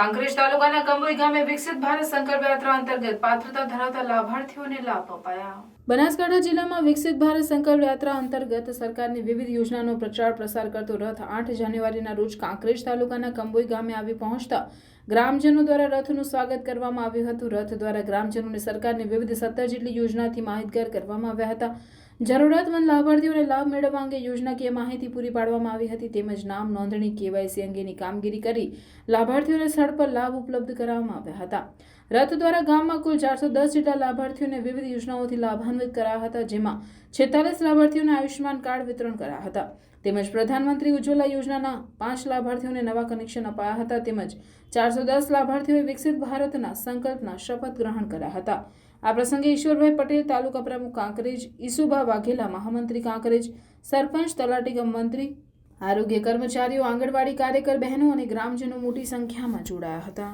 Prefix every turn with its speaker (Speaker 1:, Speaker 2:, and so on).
Speaker 1: કાંકરેજ તાલુકાના કંબોઈ ગામે વિકસિત ભારત સંકલ્પ યાત્રા અંતર્ગત પાત્રતા ધરાવતા લાભાર્થીઓને લાભ અપાયા. બનાસકાંઠા જિલ્લામાં વિકસિત ભારત સંકલ્પ યાત્રા અંતર્ગત સરકારની વિવિધ યોજનાનો પ્રચાર પ્રસાર કરતો રથ આઠ જાન્યુઆરીના રોજ કાંકરેજ તાલુકાના કંબોઈ ગામે આવી પહોંચતા ગ્રામજનો દ્વારા રથનું સ્વાગત કરવામાં આવ્યું હતું. રથ દ્વારા ગ્રામજનોને સરકારની વિવિધ સત્તર જેટલી યોજનાથી માહિતગાર કરવામાં આવ્યા હતા. જરૂરિયાતમંદ લાભાર્થીઓને લાભ મેળવવા અંગે યોજનાકીય માહિતી પૂરી પાડવામાં આવી હતી. તેમજ નામ નોંધણી, કેવાયસી અંગેની કામગીરી કરી લાભાર્થીઓને સ્થળ પર લાભ ઉપલબ્ધ કરાવવામાં આવ્યા હતા. રથ દ્વારા ગામમાં કુલ ચારસો દસ જેટલા લાભાર્થીઓને વિવિધ યોજનાઓથી લાભાન્વિત કરાયા હતા. જેમાં છેતાલીસ લાભાર્થીઓને આયુષ્યમાન કાર્ડ વિતરણ કરાયા હતા. તેમજ પ્રધાનમંત્રી ઉજ્જવલા યોજનાના પાંચ લાભાર્થીઓને નવા કનેક્શન અપાયા હતા તેમજ ચારસો દસ લાભાર્થીઓએ વિકસિત ભારતના સંકલ્પના શપથ ગ્રહણ કર્યા હતા. આ પ્રસંગે ઈશ્વરભાઈ પટેલ, તાલુકા પ્રમુખ કાંકરેજ, ઈસુભા વાઘેલા, મહામંત્રી કાંકરેજ, સરપંચ, તલાટી મંત્રી, આરોગ્ય કર્મચારીઓ, આંગણવાડી કાર્યકર બહેનો અને ગ્રામજનો મોટી સંખ્યામાં જોડાયા હતા.